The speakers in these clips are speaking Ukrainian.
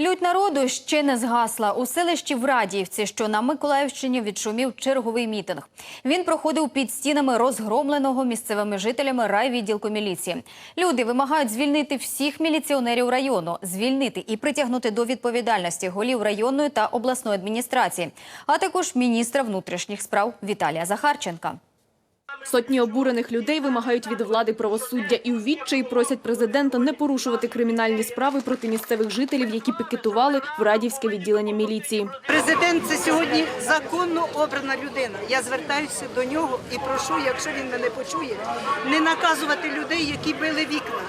Лють народу ще не згасла. У селищі Врадіївці, що на Миколаївщині відшумів черговий мітинг. Він проходив під стінами розгромленого місцевими жителями райвідділку міліції. Люди вимагають звільнити всіх міліціонерів району, звільнити і притягнути до відповідальності голів районної та обласної адміністрації, а також міністра внутрішніх справ Віталія Захарченка. Сотні обурених людей вимагають від влади правосуддя і у відчаї просять президента не порушувати кримінальні справи проти місцевих жителів, які пікетували в Радівське відділення міліції. Президент це сьогодні законно обрана людина. Я звертаюся до нього і прошу, якщо він мене почує, не наказувати людей, які били вікна.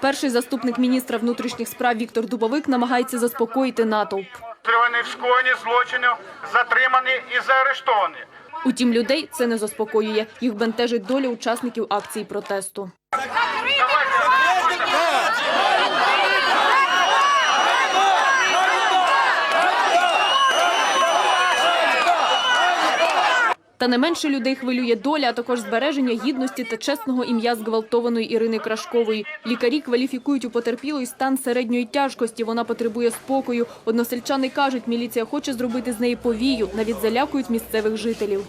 Перший заступник міністра внутрішніх справ Віктор Дубовик намагається заспокоїти натовп. Підозрюваний в скоєнні злочинів, затримані і заарештовані. Утім, людей це не заспокоює. Їх бентежить доля учасників акції протесту. Та не менше людей хвилює доля, а також збереження гідності та чесного ім'я зґвалтованої Ірини Крашкової. Лікарі кваліфікують у потерпілої стан середньої тяжкості. Вона потребує спокою. Односельчани кажуть, міліція хоче зробити з неї повію, навіть залякують місцевих жителів.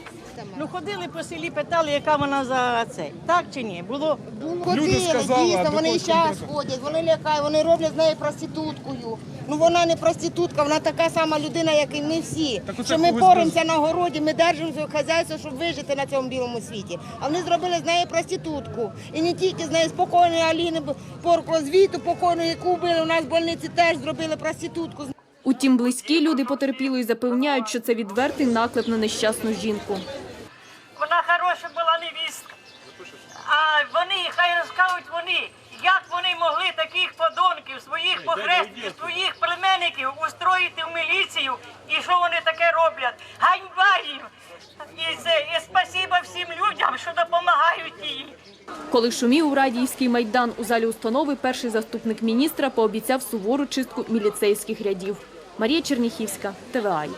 Ну ходили по селі, питали, яка вона за це. Так чи ні? Було Ходили, дійсно, вони і зараз ходять, вони лякають, вони роблять з нею проституткою. Ну вона не проститутка, вона така сама людина, як і ми всі. що ми боремося на городі, ми держимо своє хазяйство, щоб вижити на цьому білому світі. А вони зробили з неї проститутку. І не тільки з неї спокійної Аліни Порко, звіту покойної, яку вбили у нас в больниці, теж зробили проститутку. Утім, близькі люди потерпілої запевняють, що це відвертий наклеп на нещасну жінку. Невістка. А вони, хай розкажуть вони, як вони могли таких подонків, своїх похрестків, своїх племенників устроїти в міліцію і що вони таке роблять? Ганьба їм! І це і спасіба всім людям, що допомагають їй. Коли шумів у Радіївський майдан у залі установи, перший заступник міністра пообіцяв сувору чистку міліцейських рядів. Марія Черніхівська, ТВАЙ.